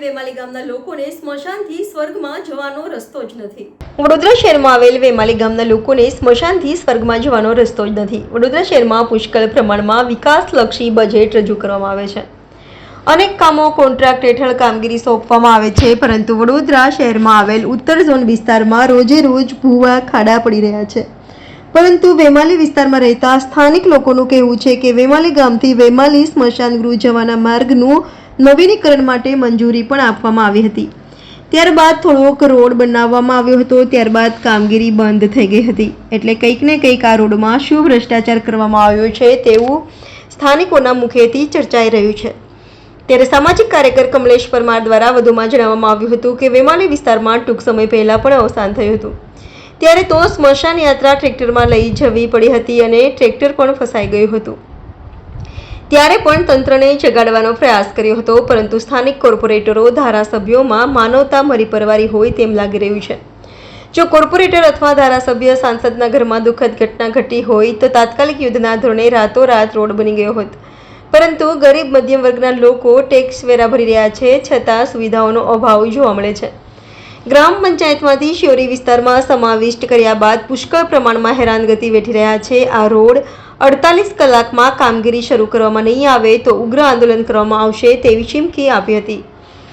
ગામના લોકોને સ્મશાનથી સ્વર્ગમાં જવાનો રસ્તો જ નથી. વડોદરા શહેરમાં આવેલ વેમાલી ગામના લોકોને સ્મશાનથી સ્વર્ગમાં જવાનો રસ્તો જ નથી. વડોદરા શહેરમાં પુષ્કળ પ્રમાણમાં વિકાસલક્ષી બજેટ રજૂ કરવામાં આવે છે. અનેક કામો કોન્ટ્રાક્ટ હેઠળ કામગીરી સોંપવામાં આવે છે, પરંતુ વડોદરા શહેરમાં આવેલ ઉત્તર ઝોન વિસ્તારમાં રોજે રોજ ભૂવા ખાડા પડી રહ્યા છે. પરંતુ વેમાલી વિસ્તારમાં રહેતા સ્થાનિક લોકોનું કહેવું છે કે વેમાલી ગામથી વેમાલી સ્મશાન ગૃહ જવાના માર્ગનું નવીનીકરણ માટે મંજૂરી પણ આપવામાં આવી હતી. ત્યારબાદ થોડોક રોડ બનાવવામાં આવ્યો હતો, ત્યારબાદ કામગીરી બંધ થઈ ગઈ હતી. એટલે કંઈક ને કંઈક આ રોડમાં શું ભ્રષ્ટાચાર કરવામાં આવ્યો છે તેવું સ્થાનિકોના મુખેથી ચર્ચાઈ રહ્યું છે. ત્યારે સામાજિક કાર્યકર કમલેશ પરમાર દ્વારા વધુમાં જણાવવામાં આવ્યું હતું કે વેમાલી વિસ્તારમાં ટૂંક સમય પહેલાં પણ અવસાન થયું હતું. ત્યારે તો સ્મશાન યાત્રા ટ્રેક્ટરમાં લઈ જવી પડી હતી અને ટ્રેક્ટર પણ ફસાઈ ગયું હતું. ત્યારે પણ તંત્રને જગાડવાનો પ્રયાસ કર્યો હતો, પરંતુ સ્થાનિક કોર્પોરેટરો ધારાસભ્યોમાં માનવતા મરી પરવારી હોય તેમ લાગી રહ્યું છે. જો કોર્પોરેટર અથવા ધારાસભ્ય સાંસદના ઘરમાં દુઃખદ ઘટના ઘટી હોય, તો તાત્કાલિક યુદ્ધના ધોરણે રાતોરાત રોડ બની ગયો હોત. પરંતુ ગરીબ મધ્યમ વર્ગના લોકો ટેક્સ વેરા ભરી રહ્યા છે, છતાં સુવિધાઓનો અભાવ જોવા મળે છે. ગ્રામ પંચાયતમાંથી શિયોરી વિસ્તારમાં સમાવિષ્ટ કર્યા બાદ પુષ્કળ પ્રમાણમાં હેરાનગતિ વેઠી રહ્યા છે. આ રોડ અડતાલીસ કલાકમાં કામગીરી શરૂ કરવામાં નહીં આવે તો ઉગ્ર આંદોલન કરવામાં આવશે તેવી ચીમકી આપી હતી.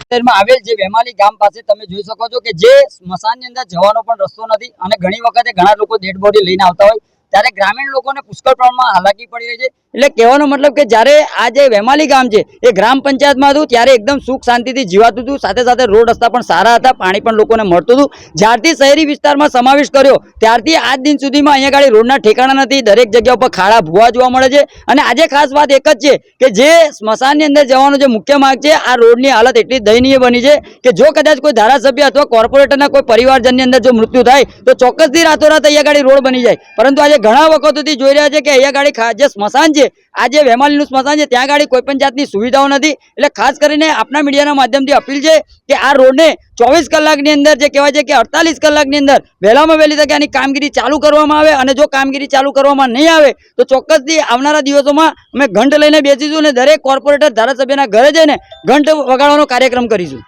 શહેરમાં આવેલ જે વેમાલી ગામ પાસે તમે જોઈ શકો છો કે જે સ્મશાનની અંદર જવાનો પણ રસ્તો નથી અને ઘણી વખતે ઘણા લોકો ડેડ બોડી લઈને આવતા હોય. ત્યારે ગ્રામીણ લોકોને પુષ્કળ પ્રમાણમાં હાલાકી પડી રહી છે. એટલે કહેવાનો મતલબ કે જ્યારે આ જે વેમાલી ગામ છે, એ ગ્રામ પંચાયતમાં હતું, ત્યારે એકદમ સુખ શાંતિથી જીવાતું હતું. સાથે સાથે રોડ રસ્તા પણ સારા હતા, પાણી પણ લોકોને મળતું હતું. જ્યારથી શહેરી વિસ્તારમાં સમાવેશ કર્યો, ત્યારથી આજ દિન સુધીમાં અહીંયા ગાડી રોડના ઠેકાણા નથી, દરેક જગ્યા ઉપર ખાડા, ભૂવા જોવા મળે છે. અને આજે ખાસ વાત એક જ છે કે જે સ્મશાનની અંદર જવાનો જે મુખ્ય માર્ગ છે, આ રોડની હાલત એટલી દયનીય બની છે કે જો કદાચ કોઈ ધારાસભ્ય અથવા કોર્પોરેટરના કોઈ પરિવારજનની અંદર જો મૃત્યુ થાય, તો ચોક્કસથી રાતોરાત અહીંયા ગાડી રોડ બની જાય. પરંતુ આજે ઘણા વખતોથી જોઈ રહ્યા છે કે અહીંયા ગાડી જે સ્મશાન છે. આજે વેમાલીનું સ્મશાન છે. ત્યાં ગાડી કોઈ પણ જાતની સુવિધાઓ નથી. એટલે ખાસ કરીને આપણા મીડિયાના માધ્યમથી અપીલ છે કે આ રોડને ચોવીસ કલાકની અંદર જે કહેવાય છે કે અડતાલીસ કલાકની અંદર વહેલામાં વહેલી તકે આની કામગીરી ચાલુ કરવામાં આવે અને જો કામગીરી ચાલુ કરવામાં નહીં આવે, તો ચોક્કસથી આવનારા દિવસોમાં અમે ઘંટ લઈને બેસીશું અને દરેક કોર્પોરેટર ધારાસભ્યના ઘરે જઈને ઘંટ વગાડવાનો કાર્યક્રમ કરીશું.